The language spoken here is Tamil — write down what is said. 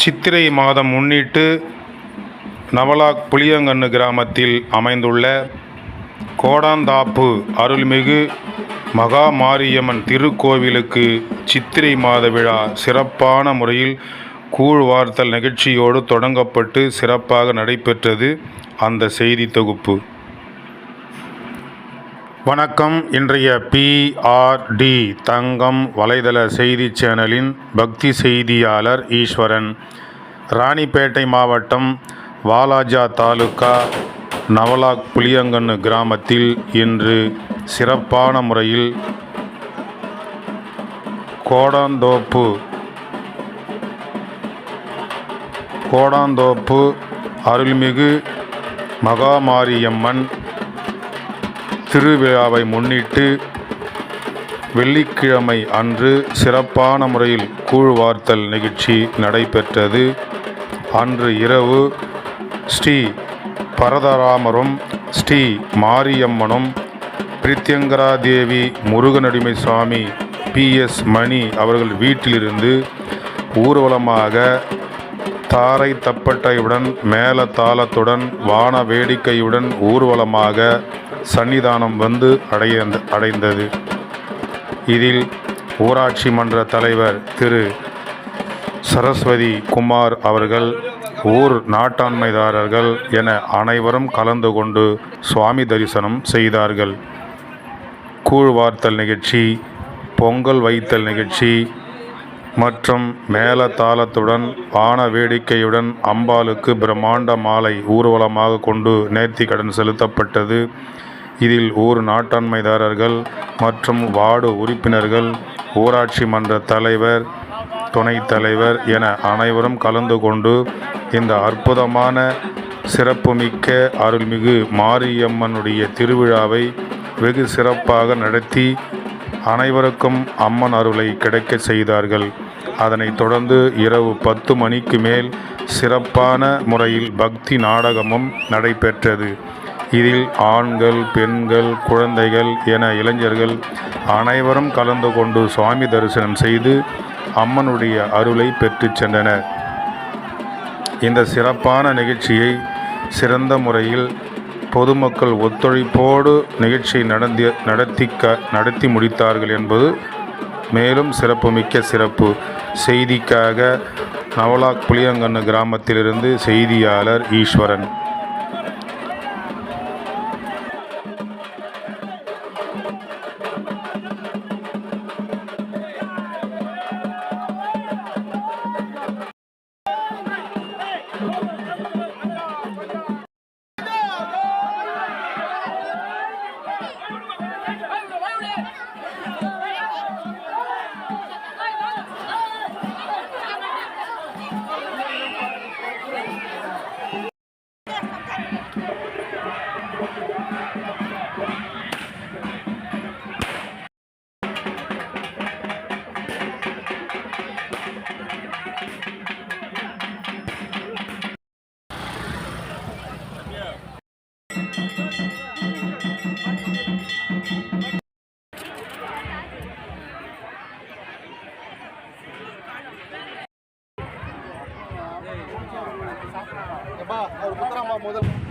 சித்திரை மாதம் முன்னிட்டு நவலாக் புளியங்கன்னு கிராமத்தில் அமைந்துள்ள கோடாந்தாப்பு அருள்மிகு மகா மாரியம்மன் திருக்கோவிலுக்கு சித்திரை மாத விழா சிறப்பான முறையில் கூழ் வார்த்தல் நிகழ்ச்சியோடு தொடங்கப்பட்டு சிறப்பாக நடைபெற்றது. அந்த செய்தி தொகுப்பு. வணக்கம். இன்றைய பிஆர்டி தங்கம் வலைதள செய்தி சேனலின் பக்தி செய்தியாளர் ஈஸ்வரன். ராணிப்பேட்டை மாவட்டம் வாலாஜா தாலுகா நவலாக் புளியங்கன்னு கிராமத்தில் இன்று சிறப்பான முறையில் கோடாந்தோப்பு கோடாந்தோப்பு அருள்மிகு மகாமாரியம்மன் திருவிழாவை முன்னிட்டு வெள்ளிக்கிழமை அன்று சிறப்பான முறையில் கூழ் வார்த்தல் நிகழ்ச்சி நடைபெற்றது. அன்று இரவு ஸ்ரீ பரதராமரும் ஸ்ரீ மாரியம்மனும் பிரித்யங்கரா தேவி முருகனடிமை சுவாமி பிஎஸ் மணி அவர்கள் வீட்டிலிருந்து ஊர்வலமாக தாரை தப்பட்டையுடன் மேல தாளத்துடன் வான வேடிக்கையுடன் ஊர்வலமாக சன்னிதானம் வந்து அடைய அடைந்தது. இதில் ஊராட்சி மன்ற தலைவர் திரு. சரஸ்வதி குமார் அவர்கள் ஊர் நாட்டாண்மைதாரர்கள் என அனைவரும் கலந்து கொண்டு சுவாமி தரிசனம் செய்தார்கள். கூழ் வார்த்தல் நிகழ்ச்சி பொங்கல் வைத்தல் நிகழ்ச்சி மற்றும் மேல தாளத்துடன் வான வேடிக்கையுடன் அம்பாளுக்கு பிரம்மாண்ட மாலை ஊர்வலமாக கொண்டு நேர்த்தி கடன் செலுத்தப்பட்டது. இதில் ஊர் நாட்டாண்மைதாரர்கள் மற்றும் வார்டு உறுப்பினர்கள் ஊராட்சி மன்ற தலைவர் துணைத் தலைவர் என அனைவரும் கலந்து கொண்டு இந்த அற்புதமான சிறப்புமிக்க அருள்மிகு மாரியம்மனுடைய திருவிழாவை வெகு சிறப்பாக நடத்தி அனைவருக்கும் அம்மன் அருளை கிடைக்க செய்தார்கள். அதனைத் தொடர்ந்து இரவு பத்து மணிக்கு மேல் சிறப்பான முறையில் பக்தி நாடகமும் நடைபெற்றது. இதில் ஆண்கள் பெண்கள் குழந்தைகள் என இளைஞர்கள் அனைவரும் கலந்து கொண்டு சுவாமி தரிசனம் செய்து அம்மனுடைய அருளை பெற்றுச் சென்றனர். இந்த சிறப்பான நிகழ்ச்சியை சிறந்த முறையில் பொதுமக்கள் ஒத்துழைப்போடு நிகழ்ச்சியை நடத்தி க நடத்தி முடித்தார்கள் என்பது மேலும் சிறப்புமிக்க சிறப்பு. செய்திக்காக நவலாக் புளியங்கன்னு கிராமத்திலிருந்து செய்தியாளர் ஈஸ்வரன். ಬಾ ಅವ್ರು ಕುಂದ್ರಮ್ಮ ಮೊದಲು